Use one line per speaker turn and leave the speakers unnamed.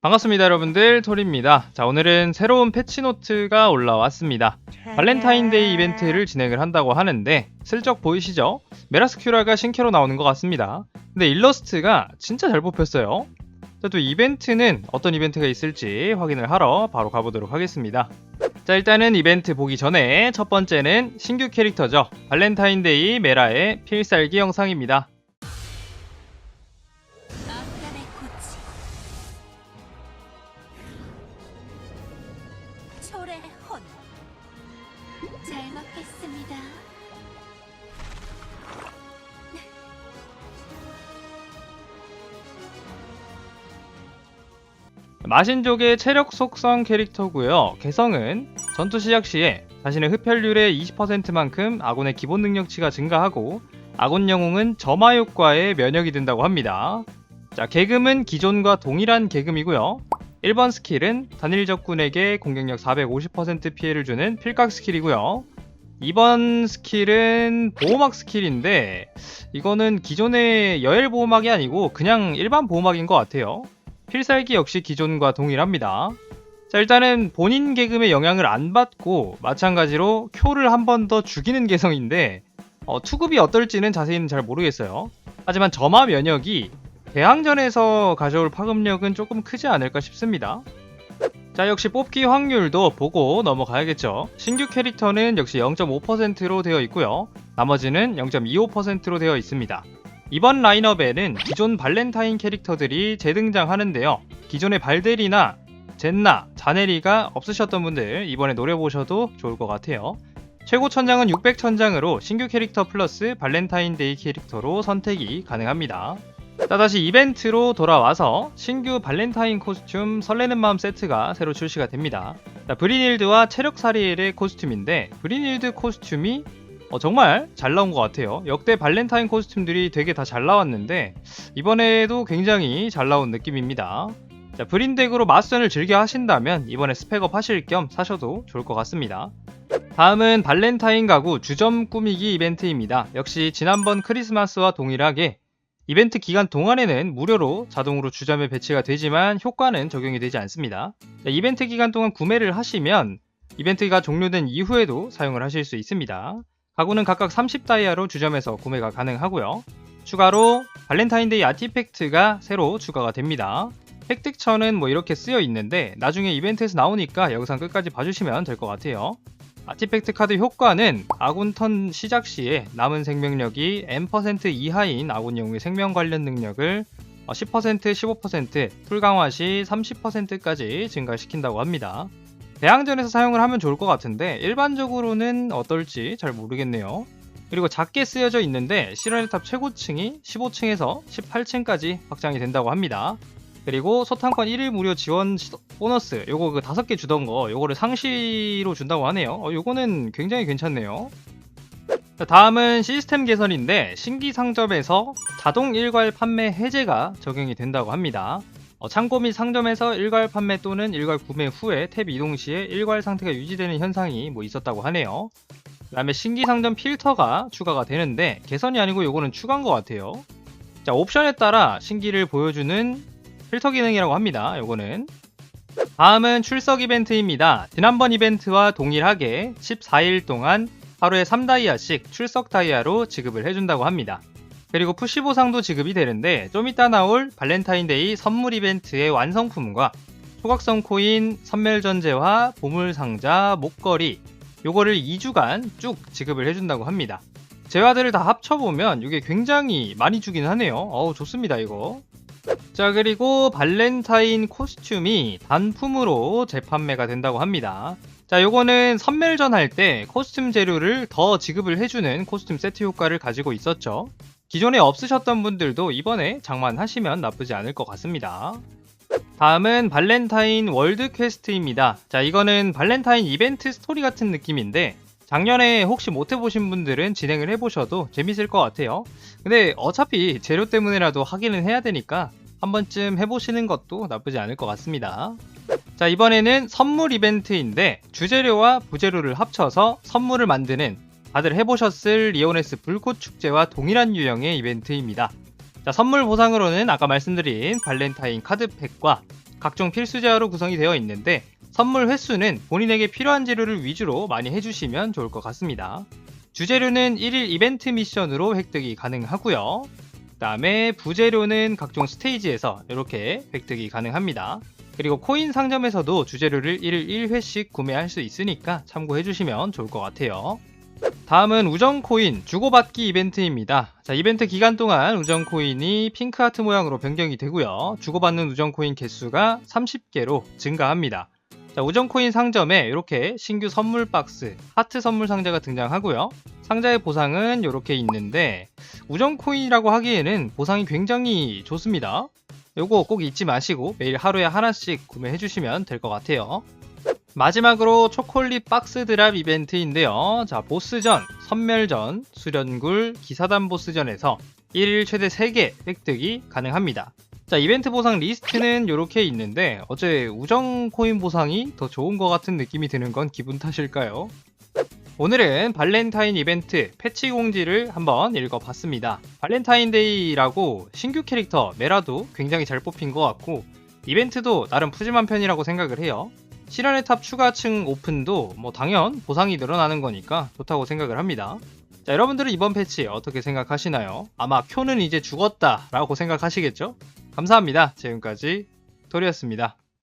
반갑습니다 여러분들. 토리입니다. 자 오늘은 새로운 패치노트가 올라왔습니다. 발렌타인데이 이벤트를 진행을 한다고 하는데 슬쩍 보이시죠? 메라스큐라가 신캐로 나오는 것 같습니다. 근데 일러스트가 진짜 잘 뽑혔어요. 자 또 이벤트는 어떤 이벤트가 있을지 확인을 하러 바로 가보도록 하겠습니다. 자 일단은 이벤트 보기 전에 첫 번째는 신규 캐릭터죠. 발렌타인데이 메라의 필살기 영상입니다 마신족의 체력 속성 캐릭터고요. 개성은 전투 시작 시에 자신의 흡혈률의 20%만큼 아군의 기본 능력치가 증가하고 아군 영웅은 점화 효과에 면역이 된다고 합니다. 자, 계금은 기존과 동일한 계금이고요. 1번 스킬은 단일 적군에게 공격력 450% 피해를 주는 필각 스킬이고요. 2번 스킬은 보호막 스킬인데 이거는 기존의 여엘 보호막이 아니고 그냥 일반 보호막인 것 같아요. 필살기 역시 기존과 동일합니다. 자, 일단은 본인 계금의 영향을 안 받고 마찬가지로 쿄를 한 번 더 죽이는 개성인데 어, 투급이 어떨지는 자세히는 잘 모르겠어요. 하지만 점화 면역이 대항전에서 가져올 파급력은 조금 크지 않을까 싶습니다. 자, 역시 뽑기 확률도 보고 넘어가야겠죠. 신규 캐릭터는 역시 0.5%로 되어 있고요. 나머지는 0.25%로 되어 있습니다. 이번 라인업에는 기존 발렌타인 캐릭터들이 재등장하는데요. 기존의 발데리나 젠나, 자네리가 없으셨던 분들 이번에 노려보셔도 좋을 것 같아요. 최고 천장은 600천장으로 신규 캐릭터 플러스 발렌타인데이 캐릭터로 선택이 가능합니다. 자, 다시 이벤트로 돌아와서 신규 발렌타인 코스튬 설레는 마음 세트가 새로 출시가 됩니다. 자, 브리닐드와 체력 사리엘의 코스튬인데 브리닐드 코스튬이 어, 정말 잘 나온 것 같아요. 역대 발렌타인 코스튬들이 되게 다 잘 나왔는데 이번에도 굉장히 잘 나온 느낌입니다. 자, 브린덱으로 마스전을 즐겨 하신다면 이번에 스펙업 하실 겸 사셔도 좋을 것 같습니다. 다음은 발렌타인 가구 주점 꾸미기 이벤트입니다. 역시 지난번 크리스마스와 동일하게 이벤트 기간 동안에는 무료로 자동으로 주점에 배치가 되지만 효과는 적용이 되지 않습니다. 자, 이벤트 기간 동안 구매를 하시면 이벤트가 종료된 이후에도 사용을 하실 수 있습니다. 가구는 각각 30다이아로 주점에서 구매가 가능하고요. 추가로 발렌타인데이 아티팩트가 새로 추가가 됩니다. 획득처는 뭐 이렇게 쓰여 있는데 나중에 이벤트에서 나오니까 영상 끝까지 봐주시면 될 것 같아요. 아티팩트 카드 효과는 아군 턴 시작 시에 남은 생명력이 N% 이하인 아군 영웅의 생명 관련 능력을 10%, 15%, 풀 강화 시 30%까지 증가시킨다고 합니다. 대항전에서 사용을 하면 좋을 것 같은데 일반적으로는 어떨지 잘 모르겠네요. 그리고 작게 쓰여져 있는데 실현의 탑 최고층이 15층에서 18층까지 확장이 된다고 합니다. 그리고 소탕권 1일 무료 지원 시- 보너스 요거 그 다섯 개 주던 거 요거를 상시로 준다고 하네요. 어, 요거는 굉장히 괜찮네요. 자, 다음은 시스템 개선인데 신기 상점에서 자동 일괄 판매 해제가 적용이 된다고 합니다. 어, 창고 및 상점에서 일괄 판매 또는 일괄 구매 후에 탭 이동 시에 일괄 상태가 유지되는 현상이 뭐 있었다고 하네요. 그 다음에 신기 상점 필터가 추가가 되는데 개선이 아니고 요거는 추가인 것 같아요. 자 옵션에 따라 신기를 보여주는 필터 기능이라고 합니다. 요거는 다음은 출석 이벤트입니다. 지난번 이벤트와 동일하게 14일 동안 하루에 3다이아씩 출석 다이아로 지급을 해준다고 합니다. 그리고 푸시 보상도 지급이 되는데 좀 이따 나올 발렌타인데이 선물 이벤트의 완성품과 소각성 코인, 선멸전제화, 보물상자, 목걸이 요거를 2주간 쭉 지급을 해준다고 합니다. 재화들을 다 합쳐보면 이게 굉장히 많이 주긴 하네요. 어우 좋습니다 이거. 자 그리고 발렌타인 코스튬이 단품으로 재판매가 된다고 합니다. 자 요거는 선멸전 할 때 코스튬 재료를 더 지급을 해주는 코스튬 세트 효과를 가지고 있었죠. 기존에 없으셨던 분들도 이번에 장만하시면 나쁘지 않을 것 같습니다. 다음은 발렌타인 월드 퀘스트입니다. 자, 이거는 발렌타인 이벤트 스토리 같은 느낌인데 작년에 혹시 못 해보신 분들은 진행을 해보셔도 재밌을 것 같아요. 근데 어차피 재료 때문에라도 하기는 해야 되니까 한 번쯤 해보시는 것도 나쁘지 않을 것 같습니다. 자, 이번에는 선물 이벤트인데 주재료와 부재료를 합쳐서 선물을 만드는 다들 해보셨을 리오네스 불꽃 축제와 동일한 유형의 이벤트입니다. 자, 선물 보상으로는 아까 말씀드린 발렌타인 카드팩과 각종 필수 재화로 구성이 되어 있는데 선물 횟수는 본인에게 필요한 재료를 위주로 많이 해주시면 좋을 것 같습니다. 주재료는 1일 이벤트 미션으로 획득이 가능하고요. 그 다음에 부재료는 각종 스테이지에서 이렇게 획득이 가능합니다. 그리고 코인 상점에서도 주재료를 1일 1회씩 구매할 수 있으니까 참고해 주시면 좋을 것 같아요. 다음은 우정 코인 주고받기 이벤트입니다. 자, 이벤트 기간 동안 우정 코인이 핑크 하트 모양으로 변경이 되고요. 주고받는 우정 코인 개수가 30개로 증가합니다. 자, 우정 코인 상점에 이렇게 신규 선물 박스, 하트 선물 상자가 등장하고요. 상자의 보상은 이렇게 있는데 우정 코인이라고 하기에는 보상이 굉장히 좋습니다. 요거 꼭 잊지 마시고 매일 하루에 하나씩 구매해 주시면 될 것 같아요. 마지막으로 초콜릿 박스 드랍 이벤트인데요. 자, 보스전, 선멸전, 수련굴, 기사단 보스전에서 1일 최대 3개 획득이 가능합니다. 자, 이벤트 보상 리스트는 이렇게 있는데 어제 우정 코인 보상이 더 좋은 것 같은 느낌이 드는 건 기분 탓일까요? 오늘은 발렌타인 이벤트 패치 공지를 한번 읽어봤습니다. 발렌타인데이라고 신규 캐릭터 메라도 굉장히 잘 뽑힌 것 같고 이벤트도 나름 푸짐한 편이라고 생각을 해요. 실현의 탑 추가층 오픈도 뭐 당연 보상이 늘어나는 거니까 좋다고 생각을 합니다. 자, 여러분들은 이번 패치 어떻게 생각하시나요? 아마 쿄는 이제 죽었다 라고 생각하시겠죠? 감사합니다. 지금까지 토리였습니다.